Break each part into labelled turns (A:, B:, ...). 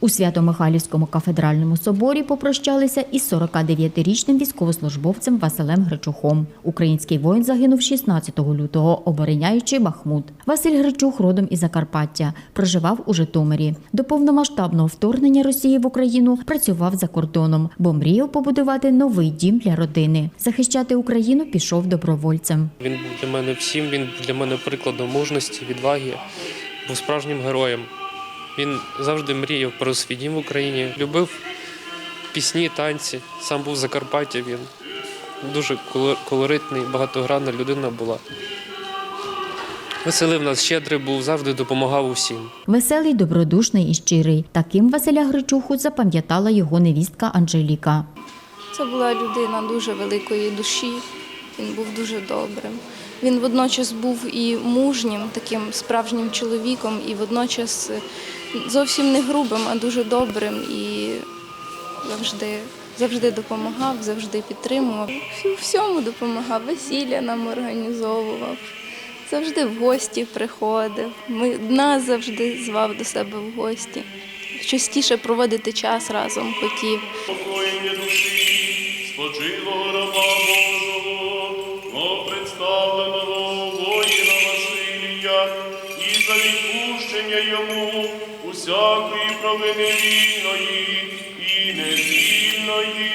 A: У Свято-Михайлівському кафедральному соборі попрощалися із 49-річним військовослужбовцем Василем Гречухом. Український воїн загинув 16 лютого, обороняючи Бахмут. Василь Гречух родом із Закарпаття, проживав у Житомирі. До повномасштабного вторгнення Росії в Україну працював за кордоном, бо мріяв побудувати новий дім для родини. Захищати Україну пішов добровольцем.
B: Він був для мене всім, він для мене прикладом мужності, відваги, був справжнім героєм. Він завжди мріяв про свій дім в Україні, любив пісні, танці. Сам був з Закарпаття. Він дуже колоритний, багатогранна людина була. Веселив нас, щедрий був, завжди допомагав усім.
A: Веселий, добродушний і щирий. Таким Василя Гречуху запам'ятала його невістка Анжеліка.
C: Це була людина дуже великої душі. Він був дуже добрим. Він водночас був і мужнім, таким справжнім чоловіком, і водночас зовсім не грубим, а дуже добрим і завжди, завжди допомагав, завжди підтримував. Всьому допомагав, весілля нам організовував, завжди в гості приходив. Ми, нас завжди звав до себе в гості. Частіше проводити час разом хотів.
D: Покоєння душі, спочилого раба Божого, но представленого воїна Василія, і за відпущення йому усякої провини вільної і невільної.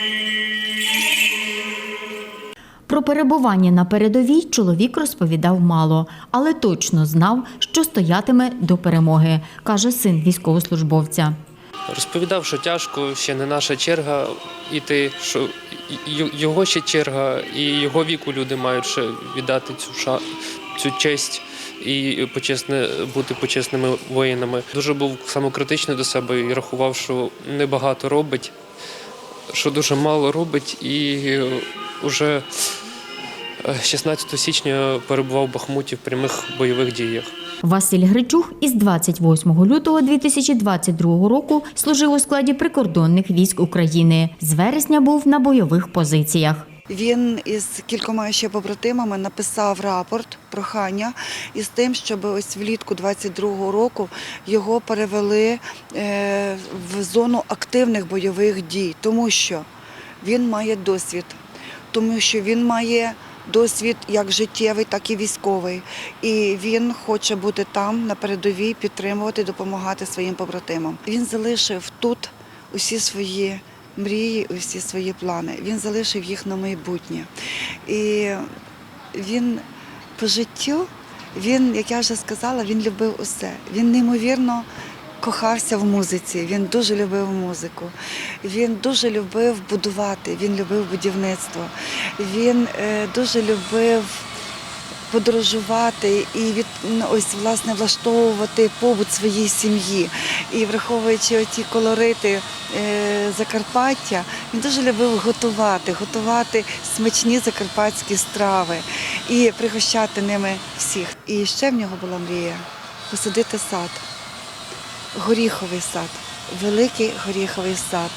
A: Про перебування на передовій чоловік розповідав мало, але точно знав, що стоятиме до перемоги, каже син військовослужбовця.
B: Розповідав, що тяжко, ще не наша черга іти, що його ще черга, і його віку люди мають ще віддати цю ша цю честь і почесне бути почесними воїнами. Дуже був самокритичний до себе і рахував, що небагато робить, що дуже мало робить, і вже 16 січня перебував в Бахмуті в прямих бойових діях.
A: Василь Гречух із 28 лютого 2022 року служив у складі прикордонних військ України. З вересня був на бойових позиціях.
E: Він із кількома ще побратимами написав рапорт прохання із тим, щоб ось влітку 22-го року його перевели е, в зону активних бойових дій, тому що він має досвід, тому що він має досвід як життєвий, так і військовий. І він хоче бути там на передовій, підтримувати, допомагати своїм побратимам. Він залишив тут усі свої мрії, усі свої плани. Він залишив їх на майбутнє. І він по життю, він, як я вже сказала, він любив усе. Він неймовірно кохався в музиці, він дуже любив музику. Він дуже любив будувати, він любив будівництво. Він е, дуже любив подорожувати і від ось власне влаштовувати побут своїй сім'ї. І враховуючи оті колорити е, Закарпаття, він дуже любив готувати, готувати смачні закарпатські страви і пригощати ними всіх. І ще в нього була мрія посадити сад, горіховий сад, великий горіховий сад.